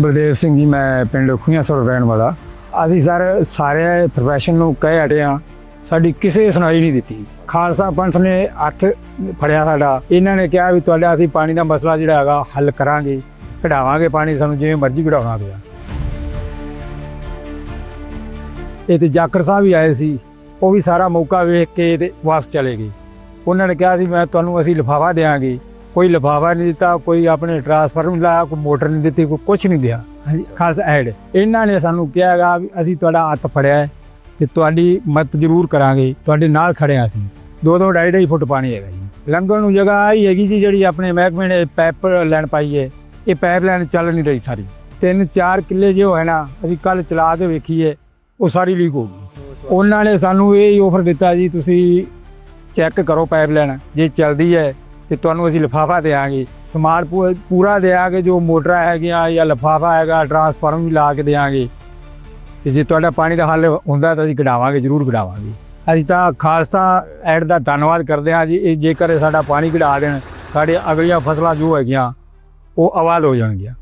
ਬਲਦੇਵ ਸਿੰਘ ਜੀ, ਮੈਂ ਪਿੰਡ ਖੂਹੀਆਂ ਸਰ ਰਹਿਣ ਵਾਲਾ। ਅਸੀਂ ਸਰ, ਸਾਰੇ ਪ੍ਰੋਫੈਸ਼ਨ ਨੂੰ ਕਹਿ ਹਟੇ ਹਾਂ। ਸਾਡੀ ਕਿਸੇ ਸੁਣਾਈ ਨਹੀਂ ਦਿੱਤੀ। ਖਾਲਸਾ ਪੰਥ ਨੇ ਹੱਥ ਫੜਿਆ ਸਾਡਾ। ਇਹਨਾਂ ਨੇ ਕਿਹਾ ਵੀ ਤੁਹਾਡਾ ਅਸੀਂ ਪਾਣੀ ਦਾ ਮਸਲਾ ਜਿਹੜਾ ਹੈਗਾ, ਹੱਲ ਕਰਾਂਗੇ। ਕਢਾਵਾਂਗੇ ਪਾਣੀ, ਸਾਨੂੰ ਜਿਵੇਂ ਮਰਜ਼ੀ ਕਢਾਉਣਾ ਪਿਆ। ਇਹ ਤੇ ਜਾਕਰ ਸਾਹਿਬ ਵੀ ਆਏ ਸੀ। ਉਹ ਵੀ ਸਾਰਾ ਮੌਕਾ ਵੇਖ ਕੇ ਤੇ ਵਾਪਸ ਚਲੇ ਗਏ। ਉਹਨਾਂ ਨੇ ਕਿਹਾ ਸੀ, ਮੈਂ, ਤੁਹਾਨੂੰ ਅਸੀਂ ਲਿਫਾਫਾ ਦੇਵਾਂਗੇ। ਕੋਈ ਲਿਫਾਫਾ ਨਹੀਂ ਦਿੱਤਾ, ਕੋਈ ਆਪਣੇ ਟਰਾਂਸਫਾਰਮ ਨਹੀਂ ਲਾਇਆ, ਕੋਈ ਮੋਟਰ ਨਹੀਂ ਦਿੱਤੀ, ਕੋਈ ਕੁਝ ਨਹੀਂ ਦਿਆ। ਹਾਂਜੀ ਖਾਸ ਐਡ। ਇਹਨਾਂ ਨੇ ਸਾਨੂੰ ਕਿਹਾ ਹੈਗਾ ਵੀ ਅਸੀਂ ਤੁਹਾਡਾ ਹੱਥ ਫੜਿਆ ਹੈ ਤੇ ਤੁਹਾਡੀ ਮਦਦ ਜ਼ਰੂਰ ਕਰਾਂਗੇ। ਤੁਹਾਡੇ ਨਾਲ ਖੜੇ ਹਾਂ ਅਸੀਂ। ਦੋ ਦੋ ਢਾਈ ਢਾਈ ਫੁੱਟ ਪਾਣੀ ਹੈਗਾ ਜੀ। ਲੰਘਣ ਨੂੰ ਜਗ੍ਹਾ ਆਈ ਹੈਗੀ ਜੀ ਜਿਹੜੀ ਆਪਣੇ ਮਹਿਕਮੇ ਨੇ ਪਾਈਪ ਲਾਈਨ ਪਾਈ ਹੈ। ਇਹ ਪਾਈਪ ਲਾਈਨ ਚੱਲ ਨਹੀਂ ਰਹੀ ਸਾਰੀ। ਤਿੰਨ ਚਾਰ ਕਿੱਲੇ ਜੋ ਹੈ ਨਾ, ਅਸੀਂ ਕੱਲ ਚਲਾ ਕੇ ਵੇਖੀਏ, ਉਹ ਸਾਰੀ ਲੀਕ ਹੋ ਗਈ। ਉਹਨਾਂ ਨੇ ਸਾਨੂੰ ਇਹ ਆਫਰ ਦਿੱਤਾ ਜੀ, ਤੁਸੀਂ ਚੈੱਕ ਕਰੋ ਪਾਈਪ ਲਾਈਨ ਜੇ ਚੱਲਦੀ ਹੈ ਤੇ ਤੁਹਾਨੂੰ ਅਸੀਂ ਲਿਫਾਫਾ ਦੇਵਾਂਗੇ ਸਮਾਨ ਪੂ- ਪੂਰਾ ਦੇਵਾਂਗੇ ਜੋ ਮੋਟਰਾਂ ਹੈਗੀਆਂ ਜਾਂ ਲਿਫਾਫਾ ਹੈਗਾ, ਟਰਾਂਸਫਾਰਮ ਵੀ ਲਾ ਕੇ ਦੇਵਾਂਗੇ ਤੇ ਜੇ ਤੁਹਾਡਾ ਪਾਣੀ ਦਾ ਹੱਲ ਹੁੰਦਾ ਤਾਂ ਅਸੀਂ ਕਢਾਵਾਂਗੇ, ਜ਼ਰੂਰ ਕਢਾਵਾਂਗੇ। ਅਸੀਂ ਤਾਂ ਖਾਲਸਾ ਐਡ ਦਾ ਧੰਨਵਾਦ ਕਰਦੇ ਹਾਂ ਜੀ, ਇਹ ਜੇਕਰ ਸਾਡਾ ਪਾਣੀ ਕਢਾ ਦੇਣ, ਸਾਡੇ ਅਗਲੀਆਂ ਫਸਲਾਂ ਜੋ ਹੈਗੀਆਂ, ਉਹ ਆਬਾਦ ਹੋ ਜਾਣਗੀਆਂ।